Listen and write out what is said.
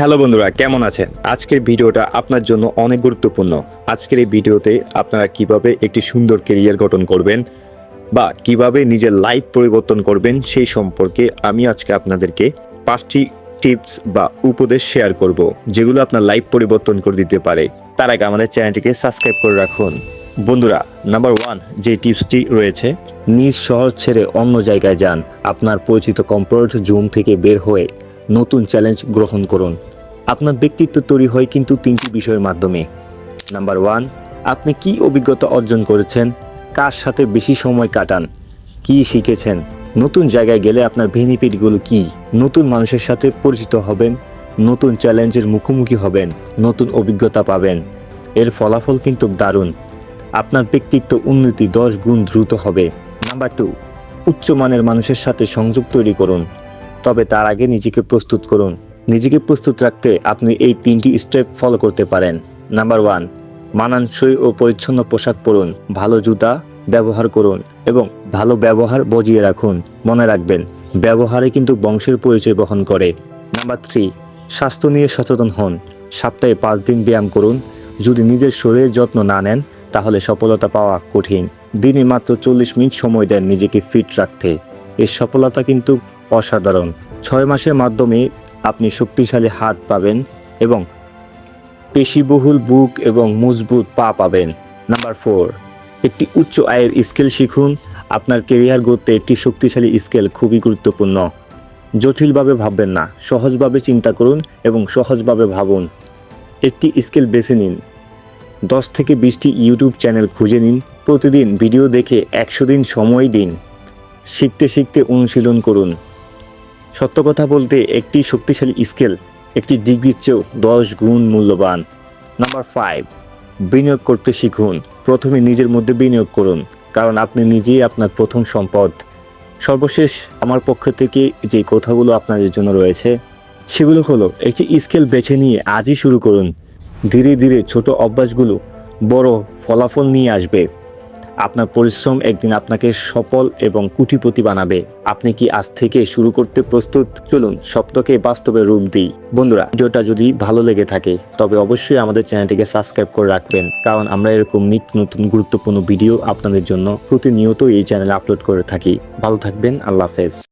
Hello বন্ধুরা, কেমন আছেন? আজকের ভিডিওটা আপনার জন্য অনেক গুরুত্বপূর্ণ। আজকের এই ভিডিওতে আপনারা কীভাবে একটি সুন্দর কেরিয়ার গঠন করবেন বা কীভাবে নিজের লাইফ পরিবর্তন করবেন সেই সম্পর্কে আমি আজকে আপনাদেরকে পাঁচটি টিপস বা উপদেশ শেয়ার করব, যেগুলো আপনার লাইফ পরিবর্তন করে দিতে পারে। তার আগে আমাদের চ্যানেলটিকে সাবস্ক্রাইব করে রাখুন। বন্ধুরা নাম্বার ওয়ান যে টিপসটি রয়েছে, নিজ শহর ছেড়ে অন্য জায়গায় যান। আপনার পরিচিত কমফোর্ট জোন থেকে বের হয়ে নতুন চ্যালেঞ্জ গ্রহণ করুন। আপনার ব্যক্তিত্ব তৈরি হয় কিন্তু তিনটি বিষয়ের মাধ্যমে। নাম্বার ওয়ান, আপনি কি অভিজ্ঞতা অর্জন করেছেন? কার সাথে বেশি সময় কাটান? কি শিখেছেন? নতুন জায়গায় গেলে আপনার বেনিফিটগুলো কি? নতুন মানুষের সাথে পরিচিত হবেন? নতুন চ্যালেঞ্জের মুখোমুখি হবেন? নতুন অভিজ্ঞতা পাবেন? এর ফলাফল কিন্তু দারুণ। আপনার ব্যক্তিত্ব উন্নতি দশ গুণ দ্রুত হবে। নাম্বার টু উচ্চমানের মানুষের সাথে সংযোগ তৈরি করুন। তবে তার আগে নিজেকে প্রস্তুত করুন। নিজেকে প্রস্তুত রাখতে আপনি এই তিনটি স্টেপ ফলো করতে পারেন। নাম্বার ওয়ান মানানসই ও পরিচ্ছন্ন পোশাক পরুন। ভালো জুতা ব্যবহার করুন এবং ভালো ব্যবহার বজিয়ে রাখুন। মনে রাখবেন, ব্যবহারে কিন্তু বংশের পরিচয় বহন করে। নাম্বার থ্রি স্বাস্থ্য নিয়ে সচেতন হন। সপ্তাহে পাঁচ দিন ব্যায়াম করুন। যদি নিজের শরীরের যত্ন না নেন, তাহলে সফলতা পাওয়া কঠিন। দিনে মাত্র চল্লিশ মিনিট সময় দেন নিজেকে ফিট রাখতে। এর সফলতা কিন্তু অসাধারণ। ছয় মাসের মাধ্যমে আপনি শক্তিশালী হাত পাবেন এবং পেশিবহুল বুক এবং মজবুত পা পাবেন। নাম্বার ফোর, একটি উচ্চ আয়ের স্কেল শিখুন। আপনার কেরিয়ার গড়তে একটি শক্তিশালী স্কেল খুবই গুরুত্বপূর্ণ। জটিলভাবে ভাববেন না, সহজভাবে চিন্তা করুন এবং সহজভাবে ভাবুন। একটি স্কেল বেছে নিন। দশ থেকে বিশটি ইউটিউব চ্যানেল খুঁজে নিন। প্রতিদিন ভিডিও দেখে একশো দিন সময় দিন। শিখতে শিখতে অনুশীলন করুন। সত্য কথা বলতে একটি শক্তিশালী স্কেল, একটি ডিগ্রির চেয়েও দশ গুণ মূল্যবান। নাম্বার ফাইভ বিনিয়োগ করতে শিখুন। প্রথমে নিজের মধ্যে বিনিয়োগ করুন, কারণ আপনি নিজেই আপনার প্রথম সম্পদ। সর্বশেষ, আমার পক্ষ থেকে যে কথাগুলো আপনাদের জন্য রয়েছে, সেগুলো হলো, একটি স্কেল বেছে নিয়ে আজই শুরু করুন। ধীরে ধীরে ছোট অভ্যাসগুলো বড় ফলাফল নিয়ে আসবে। আপনার পরিশ্রম একদিন আপনাকে সফল এবং কুটিপতি বানাবে। আপনি কি আজ থেকে শুরু করতে প্রস্তুত? চলুন স্বপ্নকে বাস্তবে রূপ দিই। বন্ধুরা, ভিডিওটা যদি ভালো লেগে থাকে, তবে অবশ্যই আমাদের চ্যানেলটিকে সাবস্ক্রাইব করে রাখবেন, কারণ আমরা এরকম নিত্য নতুন গুরুত্বপূর্ণ ভিডিও আপনাদের জন্য প্রতিনিয়ত এই চ্যানেলে আপলোড করে থাকি। ভালো থাকবেন, আল্লাহ হাফেজ।